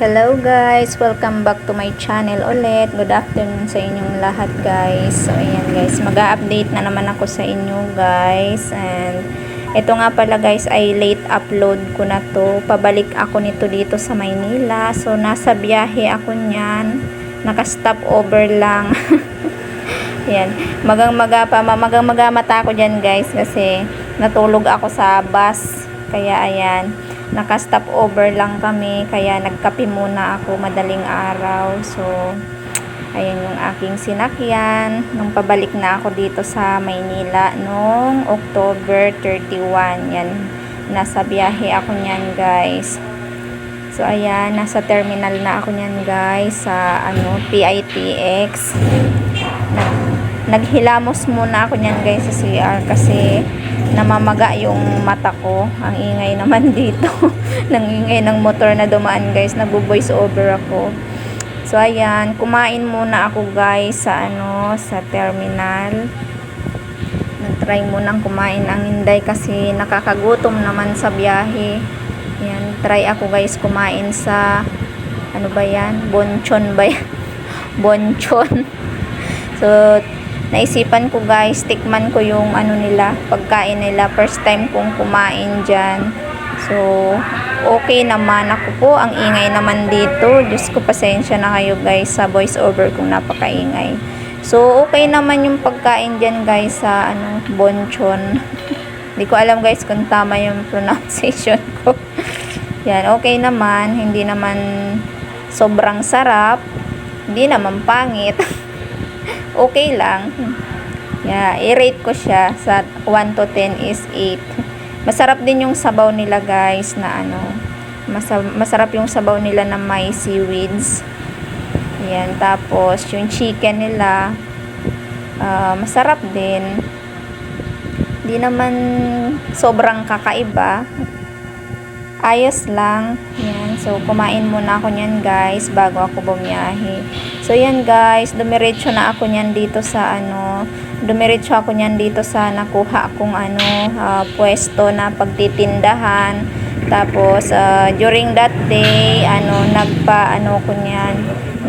Hello guys! Welcome back to my channel ulit. Good afternoon sa inyong lahat guys. So ayan guys, mag update na naman ako sa inyo guys. And ito nga pala guys ay late upload ko na to. Pabalik ako nito dito sa Maynila. So nasa biyahe ako niyan. Naka-stop over lang. Yan. Magang maga pa, magang maga mata ako dyan guys kasi natulog ako sa bus. Kaya ayan naka-stop over lang kami kaya nagkape muna ako madaling araw. So ayan yung aking sinakyan. Nung pabalik na ako dito sa Maynila nung October 31 yan. Nasa biyahe ako niyan guys. So ayan nasa terminal na ako niyan guys sa ano PITX Nag, naghilamos muna ako niyan guys sa CR kasi namamaga yung mata ko. Ang ingay naman dito. Nang ingay ng motor na dumaan guys. Nagbo-voice over ako. So ayan, kumain muna ako guys sa ano, sa terminal. Nag-try munang kumain ang Inday kasi nakakagutom naman sa biyahe. Ayan, try ako guys kumain sa ano ba yan? Bonchon ba yan? Bonchon. So, naisipan ko guys, tikman ko yung ano nila, pagkain nila. First time kong kumain dyan. So, okay naman ako po. Ang ingay naman dito. Diyos ko, pasensya na kayo guys sa voice over kung napakaingay. So, okay naman yung pagkain dyan guys sa ano, bonchon. Hindi ko alam guys kung tama yung pronunciation ko. Yan, okay naman. Hindi naman sobrang sarap. Hindi naman pangit. okay lang. Yeah, i-rate ko siya sa 1 to 10 is 8. Masarap din yung sabaw nila guys na ano. Masarap, yung sabaw nila na may seaweeds. Yan, tapos yung chicken nila uh, masarap din. Hindi naman sobrang kakaiba. Ayos lang. Yan. So, kumain muna ako niyan guys bago ako bumiyahe. So, yan guys. Dumiretso na ako niyan dito sa ano. Dumiretso ako niyan dito sa nakuha akong ano, uh, pwesto na pagtitindahan. Tapos, uh, during that day, ano, nagpa, ano ko niyan,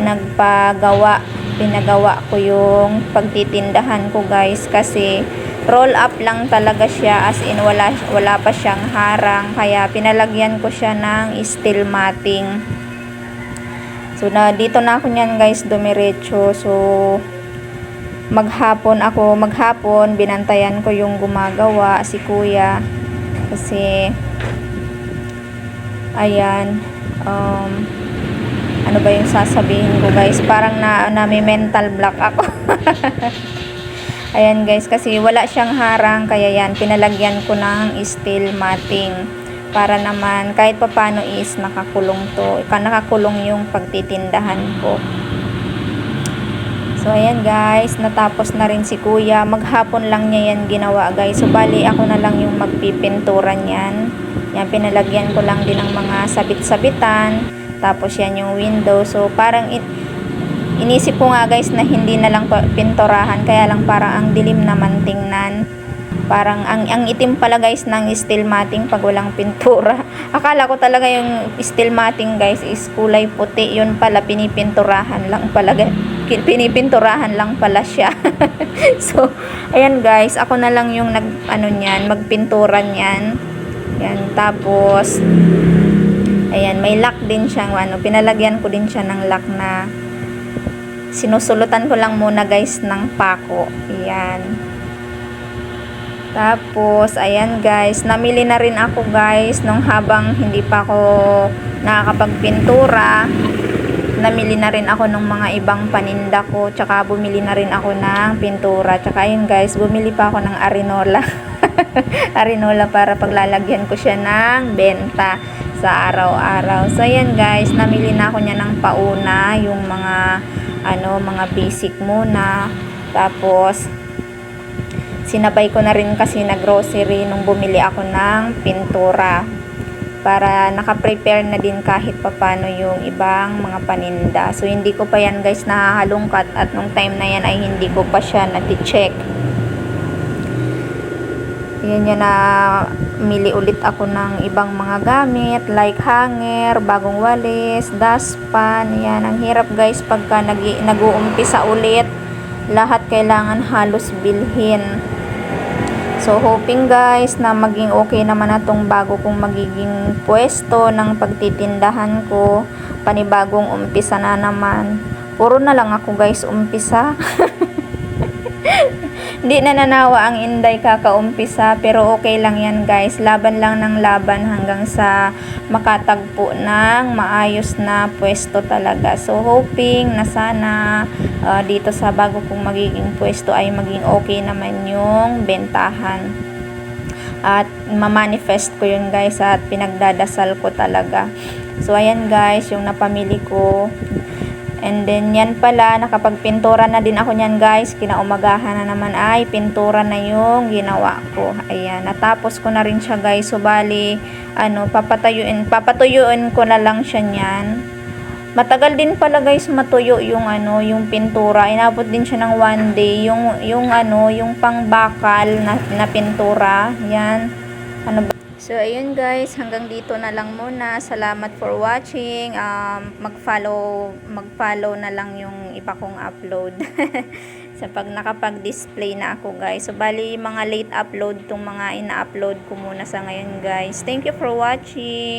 nagpagawa, pinagawa ko yung pagtitindahan ko guys kasi roll up lang talaga siya as in wala, wala pa siyang harang kaya pinalagyan ko siya ng steel matting. So na dito na ako niyan guys dumiretso. So maghapon ako maghapon binantayan ko yung gumagawa si kuya. Kasi ayan um, ano ba yung sasabihin ko guys? Parang na, na may mental block ako Ayan guys, kasi wala siyang harang, kaya yan, pinalagyan ko ng steel matting. Para naman, kahit papano is nakakulong to. Nakakulong yung pagtitindahan ko. So, ayan guys, natapos na rin si kuya. Maghapon lang niya yan ginawa guys. So, bali ako na lang yung magpipintura niyan. Yan, pinalagyan ko lang din ng mga sabit-sabitan. Tapos yan yung window. So, parang it, Inisip ko nga guys na hindi na lang pinturahan kaya lang parang ang dilim naman tingnan. Parang ang, ang itim pala guys ng steel matting pag walang pintura. Akala ko talaga yung steel matting guys is kulay puti. Yun pala pinipinturahan lang pala. Pinipinturahan lang pala siya. so, ayan guys, ako na lang yung nag ano niyan, magpintura niyan. Yan, tapos ayan, may lock din siya, ano, pinalagyan ko din siya ng lock na sinusulutan ko lang muna guys ng pako. Ayan. Tapos ayan guys namili na rin ako guys nung habang hindi pa ako nakakapagpintura. Namili na rin ako ng mga ibang paninda ko tsaka bumili na rin ako ng pintura. Tsaka ayun guys bumili pa ako ng arinola. Arinola para paglalagyan ko siya ng benta sa araw-araw. So ayan guys namili na ako niya ng pauna yung mga ano, mga basic muna. Tapos, sinabay ko na rin kasi na grocery nung bumili ako ng pintura para naka-prepare na din kahit papano yung ibang mga paninda. So, hindi ko pa yan guys nahahalungkat at nung time na yan ay hindi ko pa siya nati-check. Yan yan na mili ulit ako ng ibang mga gamit like hanger, bagong walis, dustpan. Yan, ang hirap guys pagka nag nag-uumpisa ulit. Lahat kailangan halos bilhin. So, hoping guys na maging okay naman na tong bago kong magiging pwesto ng pagtitindahan ko. Panibagong umpisa na naman. Puro na lang ako guys umpisa. Hindi na nanawa ang Inday kakaumpisa pero okay lang yan guys. Laban lang ng laban hanggang sa makatagpo ng maayos na pwesto talaga. So hoping na sana uh, dito sa bago kong magiging pwesto ay maging okay naman yung bentahan. At mamanifest ko yun guys at pinagdadasal ko talaga. So ayan guys, yung napamili ko. And then yan pala, nakapagpintura na din ako niyan guys. Kinaumagahan na naman ay pintura na yung ginawa ko. Ayan, natapos ko na rin siya guys. So bali, ano, papatuyuin, papatuyuin ko na lang siya niyan. Matagal din pala guys matuyo yung ano, yung pintura. Inabot din siya ng one day. Yung, yung ano, yung pangbakal na, na pintura. Yan. Ano ba? So, ayun guys, hanggang dito na lang muna. Salamat for watching. Um, mag-follow, mag-follow na lang yung iba kong upload. sa pag nakapag-display na ako guys. So, bali mga late upload tong mga ina-upload ko muna sa ngayon guys. Thank you for watching.